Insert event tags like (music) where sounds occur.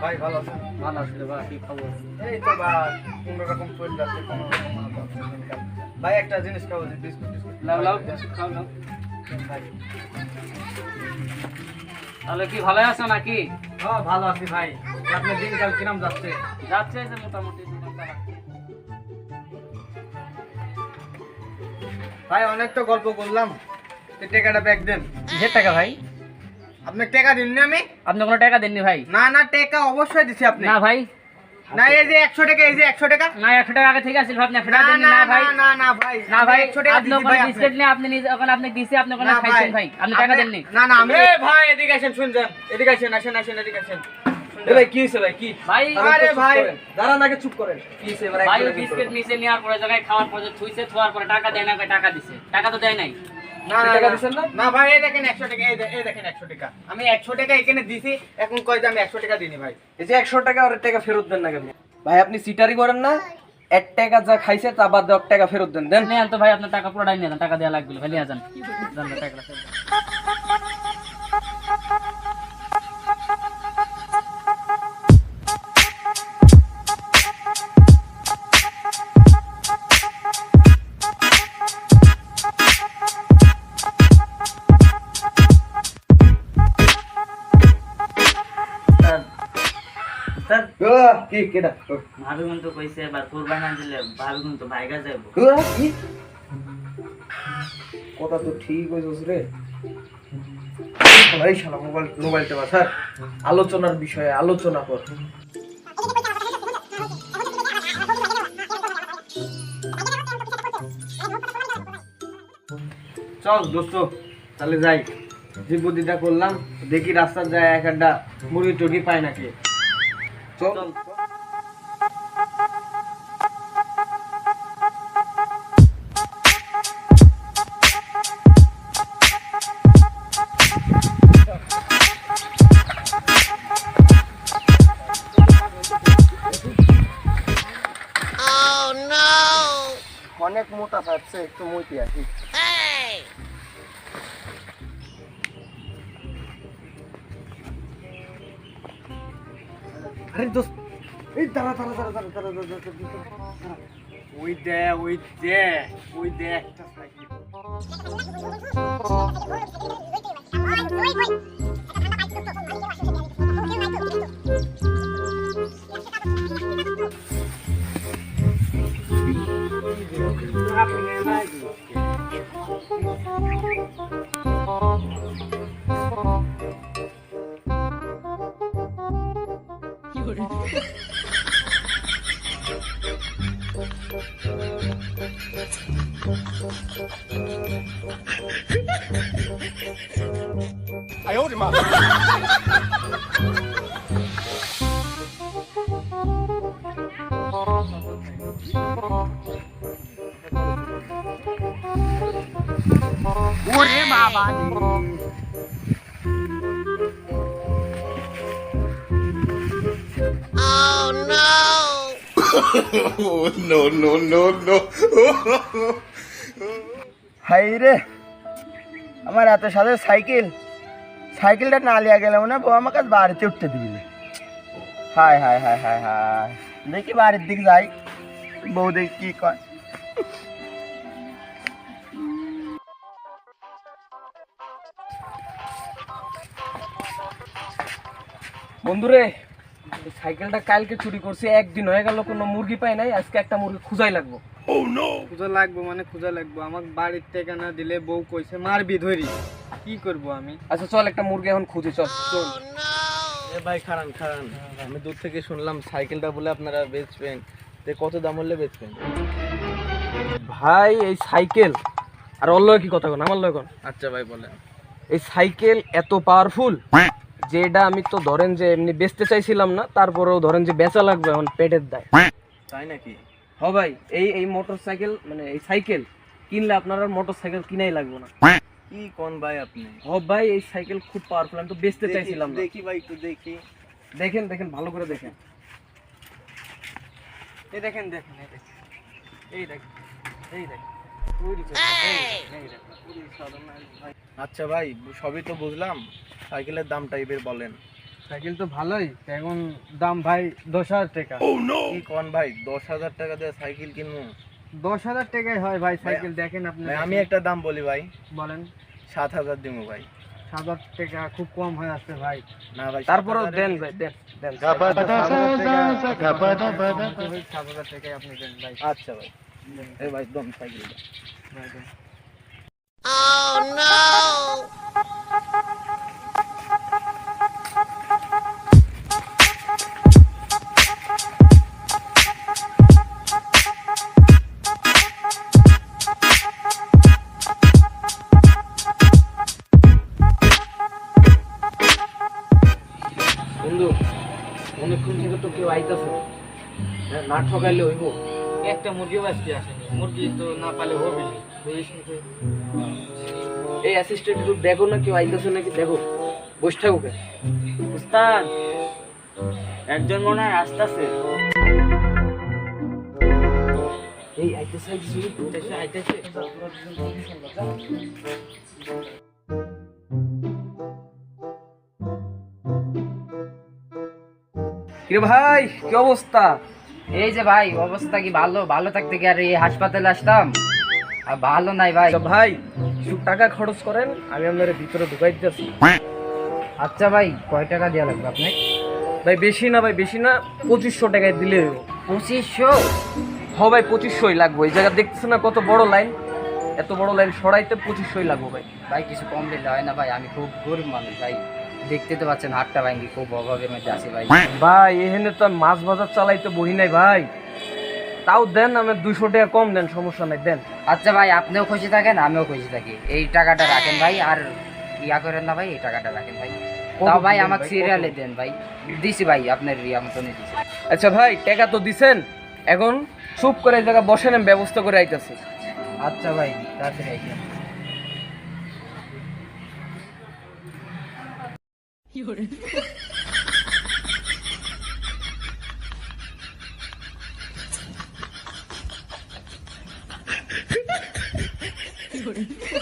ভাই ভালো আছেন? ভালো আছে রে বা কি খবর? এই তো ভাই কোনো রকম চলে যাচ্ছে কোনো রকম আছে। ভাই একটা জিনিস খাব যে বিস্কুট টিস্কুট লাও লাও খাও লাও ভাই। তাহলে কি ভালো আছো নাকি? হ্যাঁ ভালো আছি ভাই। আপনার দিনকাল কিরম যাচ্ছে? যাচ্ছে যে মোটামুটি ভাই অনেক তো গল্প করলাম। টাকাটা ব্যাগ দেন। কিসের টাকা ভাই। আপনি টাকা দিন না আমি? আপনি কোনো টাকা দেননি ভাই? না না টাকা অবশ্যই দিছি আপনি। না ভাই। না এই যে একশো টাকা এই যে একশো টাকা। না একশো টাকা আগে ঠিক আছে আপনি না টাকা দেননি না না না ভাই। না না ভাই। না ভাই একশো টাকা দিছি ভাই বিস্কিট আপনি। নিয়ে আপনি নিজে ওখানে আপনি দিছে আপনি ওখানে খাইছেন ভাই আপনি টাকা দেননি। না না আমি এই ভাই এদিকে আসেন শুনছেন? এদিকে আসেন আসেন আসেন এদিকে আসেন। এ ভাই কি হয়েছে ভাই কি? ভাই আরে ভাই। দাঁড়ান আগে চুপ করেন। কি হয়েছে ভাই একজনে ওই কি বিস্কিট নিচে নেওয়ার পরে জায়গায় খাওয়ার পরে থুইছে থোয়ার পরে টাকা দেয় না টাকা দিছে? টাকা তো দেয় নাই। না ভাই এই দেখেন একশো টাকা এই দে- এই দেখেন একশো টাকা। আমি একশো টাকা এখানে দিছি এখন কয় যে আমি একশো টাকা দিনি ভাই। এই যে একশো টাকা ওর টাকা ফেরত দেন না কেন? ভাই আপনি সিটারি করেন না এক টাকা যা খাইছে তা বাদ দশ টাকা ফেরত দেন দেন। তো ভাই আপনার টাকা পুরোটাই নিয়ে যান টাকা দেওয়া লাগবে ভাই নিয়ে যান যান টাকা কি কেডা ভাবি কিন্তু কইছে এবার কুরবানি দিলে ভাবি কিন্তু ভাইগা যাব কি? কথা তো ঠিক হয়েছিস রে। এই শালা মোবাইল মোবাইলটা বা স্যার আলোচনার বিষয়ে আলোচনা কর। চল দোস্ত তাহলে যাই। যে বুদ্ধিটা করলাম দেখি রাস্তার যায় এক একটা মুরগি টুরগি পায় নাকি। চল অনেক মোটা পাচ্ছে একটু মুইতে আসি আরে দোস্ত এই দাঁড়া দাঁড়া দাঁড়া দাঁড়া দাঁড়া দাঁড়া দাঁড়া, দাঁড়া, দাঁড়া। ওই দে ওই দে ওই দে একটা সাইকেল ওরে বাবা। (laughs) হাই রে আমার এত সাথে সাইকেল। সাইকেলটা না লিয়া গেলাম না বউ আমাকে বাড়িতে উঠতে দিবি। হায় হায় হায় হায় হায়। দেখি বাড়ির দিক যাই। বউ দেখি কি কয়। বন্ধুরে সাইকেলটা কালকে চুরি করছি একদিন হয়ে গেল কোনো মুরগি পাই নাই আজকে একটা মুরগি খুঁজাই লাগবো। খুঁজা লাগবো মানে খুঁজা লাগবো। আমার বাড়ির থেকে না দিলে বউ কইছে মারবি ধরি। কি করব আমি? আচ্ছা চল একটা মুরগি এখন খুঁজে চল। চল এ ভাই খারান খারান আমি দূর থেকে শুনলাম সাইকেলটা বলে আপনারা বেচবেন। তে কত দাম হলে বেচবেন? ভাই এই সাইকেল আর অল্ল কি কথা কোন? আমার লয় কোন? আচ্ছা ভাই বলেন। এই সাইকেল এত পাওয়ারফুল যে এটা আমি তো ধরেন যে এমনি বেচতে চাইছিলাম না তারপরেও ধরেন যে বেচা লাগবে এখন পেটের দায়। তাই নাকি? হ ভাই এই এই মোটর সাইকেল মানে এই সাইকেল কিনলে আপনার আর মোটর সাইকেল কিনাই লাগবে না। কি কোন ভাই আপনি? হ ভাই এই সাইকেল খুব পাওয়ারফুল আমি তো বেচতে চাইছিলাম না। দেখি ভাই একটু দেখি। দেখেন দেখেন ভালো করে দেখেন। এই দেখেন দেখেন এই দেখেন। এই দেখেন এই দেখেন। আচ্ছা ভাই সবই তো বুঝলাম। সাইকেলের দামটা এবার বলেন। সাইকেল তো ভালোই এখন দাম ভাই দশ হাজার টাকা। কি কন ভাই দশ হাজার টাকা দিয়ে সাইকেল কিনবো? দশ হাজার টাকায় হয় ভাই সাইকেল দেখেন আপনি। আমি একটা দাম বলি ভাই। বলেন। সাত হাজার দিব ভাই। সাত হাজার টাকা খুব কম হয়ে আসছে ভাই। না ভাই তারপরেও 7,000 দেন ভাই দেন দেন। সাত হাজার টাকায় আপনি দেন ভাই। আচ্ছা ভাই। এই ভাই দম সাইকেলটা। ভাই দেন। বন্ধু তো কেউ আইতাছে। না ঠকাইলে হইব। একটা মুরগিও আজকে আসেনি। মুরগি তো না পালে হবে? এই অ্যাসিস্ট্যান্ট একটু দেখো না কেউ আইতাছে নাকি? দেখো বসে থাকো কে উস্তাদ একজন মনে হয় আসতেছে। এই আইতাছে। আইতাছে আইতেছে। কিরে ভাই কি অবস্থা? এই যে ভাই অবস্থা কি ভালো? ভালো থাকতে কি আর এই হাসপাতালে আসতাম? আর ভালো নাই ভাই। আচ্ছা ভাই কিছু টাকা খরচ করেন আমি আপনার ভিতরে ঢুকাই দিতেছি। আচ্ছা ভাই কয় টাকা দেওয়া লাগবে আপনি? ভাই বেশি না ভাই বেশি না পঁচিশশো টাকায় দিলে পঁচিশশো? হ ভাই পঁচিশশোই লাগবে। এই জায়গা দেখতেছে না কত বড় লাইন? এত বড় লাইন সরাইতে পঁচিশশোই লাগবে ভাই। ভাই কিছু কম দিলে হয় না ভাই আমি খুব গরিব মানুষ ভাই। দেখতে তো পাচ্ছেন হাটটা ভাঙ্গি খুব অভাবের মধ্যে আছি ভাই। ভাই এখানে তো আমি মাছ বাজার চালাইতে বহি নাই ভাই। তাও দেন আমি দুশো টাকা কম দেন সমস্যা নাই দেন। আচ্ছা ভাই আপনিও খুশি থাকেন আমিও খুশি থাকি। এই টাকাটা রাখেন ভাই আর ইয়া করেন না ভাই এই টাকাটা রাখেন ভাই। তাও ভাই আমাকে সিরিয়ালে দেন ভাই। দিছি ভাই আপনার ইয়া মতনই দিছি। আচ্ছা ভাই টাকা তো দিছেন। এখন চুপ করে এই জায়গা আমি ব্যবস্থা করে আইতাছি। আচ্ছা ভাই তাড়াতাড়ি আইসেন 有人。有人。